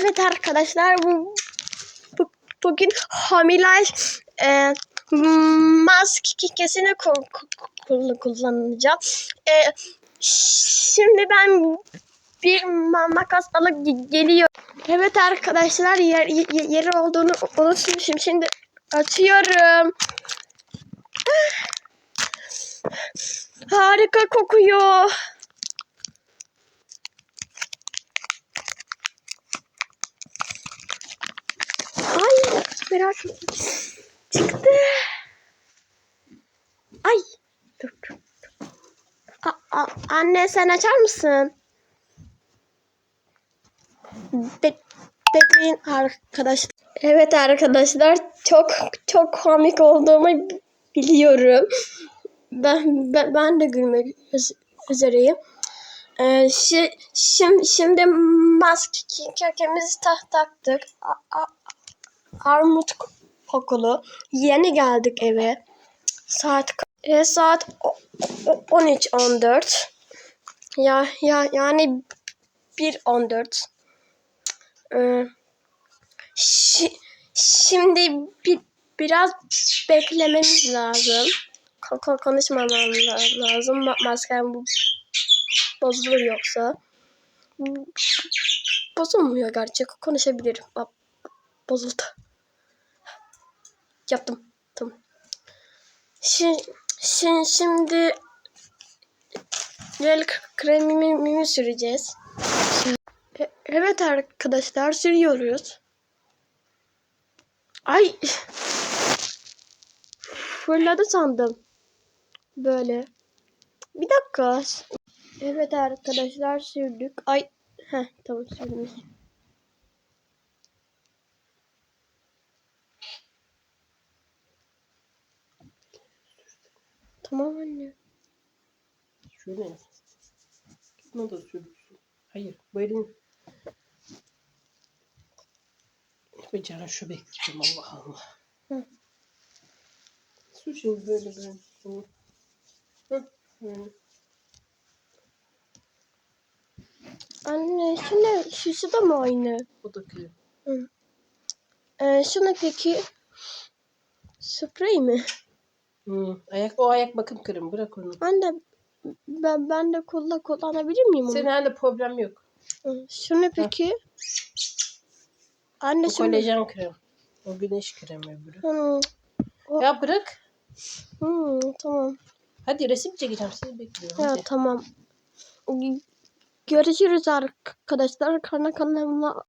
Evet arkadaşlar bu, bu bugün hamile e, maskesini ku- ku- ku- kullanacağım. E, şimdi ben bir ma- makas alıp ge- geliyor. Evet arkadaşlar yer, ye- yeri olduğunu unutmuşum. Şimdi açıyorum. Harika kokuyor. Ay merak ettim. Çıktı. Ay. Dur dur. A- a- anne sen açar mısın? Bekleyin arkadaşlar. Evet arkadaşlar çok çok komik olduğumu biliyorum. Ben ben, ben de gülmek üz- üzereyim. Ee, şi, şimdi, şimdi maskemizi tak taktık. A- a- armut ko- kokulu. Yeni geldik eve. Saat e, saat o- o- 13.14. Ya ya yani 1.14. Ee, şi- şimdi bir biraz beklememiz lazım. Ko- ko- konuşmamam la- lazım. Ma- maskem bu bozulur yoksa. Bozulmuyor gerçi. Konuşabilirim. Bozuldu. Yaptım. Tamam. Şimdi, şimdi, şimdi el kremimi süreceğiz. E- Evet arkadaşlar sürüyoruz. Ay. Fırladı sandım. Böyle. Bir dakika. Evet arkadaşlar sürdük. Ay. Heh tamam sürdüm. Tamam anne. Şöyle. Tutma da sürürsün. Hayır. Bu elin. Bacağına şu bekleyeceğim Allah Allah. Hı. Sür şimdi böyle böyle. Hı. Hı. Anne ne? Şusu da mı aynı? O da krem. Ee, şu ne peki? Sprey mi? Hı. Ayak, o ayak bakım kremi. Bırak onu. Anne ben, ben de kolla kullanabilir miyim onu? Senin halde problem yok. Hı, Şu ne peki? Anne şu ne? kolajen krem. O güneş kremi öbürü. Hı, O- Ya bırak. hı, tamam. Hadi resim çekeceğim. Seni bekliyorum. Ya Hadi. tamam. Görüşürüz arkadaşlar. Kana kanalıma